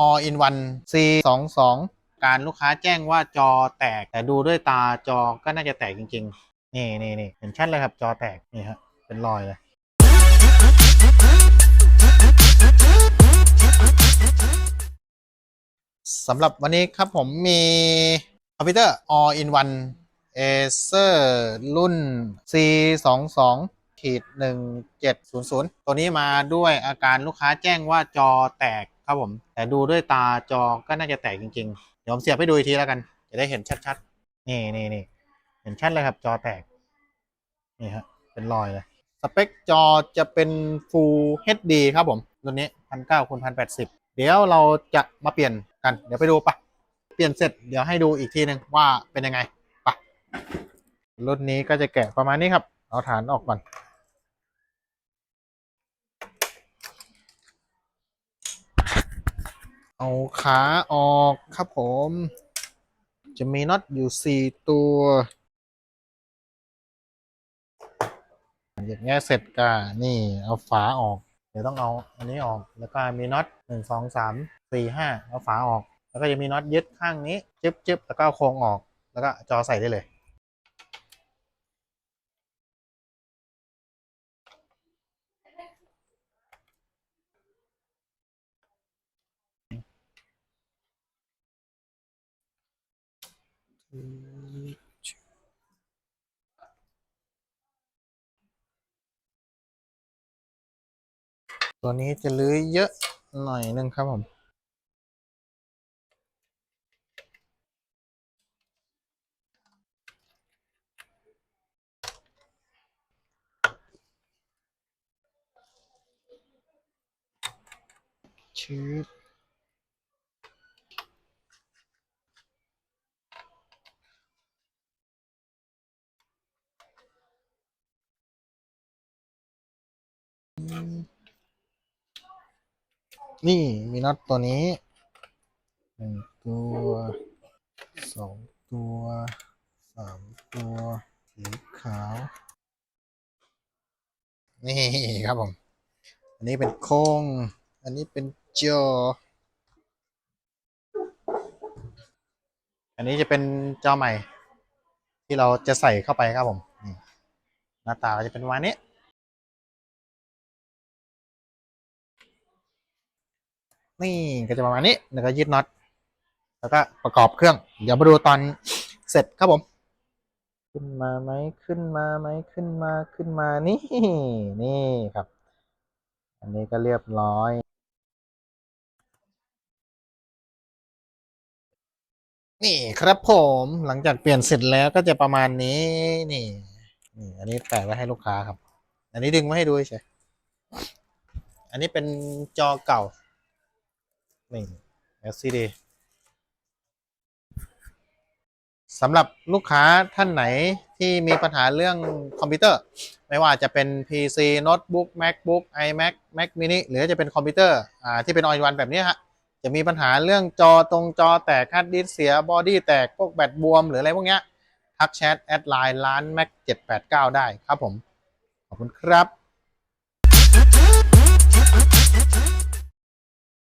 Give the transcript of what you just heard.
all in one C 2 2การลูกค้าแจ้งว่าจอแตกแต่ดูด้วยตาจอก็น่าจะแตกจริงๆ นี่นี่นี่เห็นชัดเลยครับจอแตกนี่ฮะเป็นรอยเลยสำหรับวันนี้ครับผมมีคอมพิวเตอร์ all in one Acer รุ่น C 2 2ขีด1700 ตัวนี้มาด้วยอาการลูกค้าแจ้งว่าจอแตก ครับผม แต่ดูด้วยตาจอก็น่าจะแตกจริงๆ เดี๋ยวผมเสียบให้ดูอีกทีแล้วกัน จะได้เห็นชัดๆ นี่นี่นี่เห็นชัดเลยครับจอแตก นี่ฮะ เป็นรอยเลย สเปคจอจะเป็น Full HD ครับผม รุ่นนี้1,900คูณ1080เดี๋ยวเราจะมาเปลี่ยนกัน เดี๋ยวไปดูปะเปลี่ยนเสร็จเดี๋ยวให้ดูอีกทีหนึ่งว่าเป็นยังไงปะรุ่นนี้ก็จะแกะประมาณนี้ครับ เอาฐานออกก่อน เอาขาออกครับผม จะมีน็อตอยู่4ตัว อย่างเงี้ยเสร็จก็นี่เอาฝาออก เดี๋ยวต้องเอาอันนี้ออก แล้วก็มีน็อตหนึ่งสองสามสี่ห้าเอาฝาออก แล้วก็จะมีน็อตยึดข้างนี้ จึ๊บจึ๊บแล้วก็โครงออก แล้วก็จอใส่ได้เลย ตัวนี้จะลื้อเยอะหน่อยนึงครับผม ชืบ นี่มีน็อตตัวนี้หนึ่งตัวสองตัวสามตัวสีขาว นี่ครับผม อันนี้เป็นโค้ง อันนี้เป็นจอ อันนี้จะเป็นจอใหม่ ที่เราจะใส่เข้าไปครับผม หน้าตาก็จะเป็นประมานี้ นี่ก็จะประมาณนี้แล้วก็ยึดน็อตแล้วก็ประกอบเครื่อง เดี๋ยวมาดูตอนเสร็จครับผม ขึ้นมาไหมขึ้นมาไหมขึ้นมาขึ้นมานี่นี่ครับ อันนี้ก็เรียบร้อยนี่ครับผมหลังจากเปลี่ยนเสร็จแล้วก็จะประมาณนี้นี่นี่ อันนี้แปะไว้ให้ลูกค้าครับ อันนี้ดึงมาให้ดูเฉยอันนี้เป็นจอเก่า นี่เอสสำหรับลูกค้าท่านไหนที่มีปัญหาเรื่องคอมพิวเตอร์ ไม่ว่าจะเป็น PC Notebook MacBook iMac Mac Mini หรือจะเป็นคอมพิวเตอร์ที่เป็นออยวันแบบนี้ฮะจะมีปัญหาเรื่องจอตรงจอแตกคัดดิสเสียบอดี้แตกพวกแบตบวม หรืออะไรพวกเนี้ยทักแชทแอดไลน์ร้าน Mac 789 ได้ครับผม ขอบคุณครับ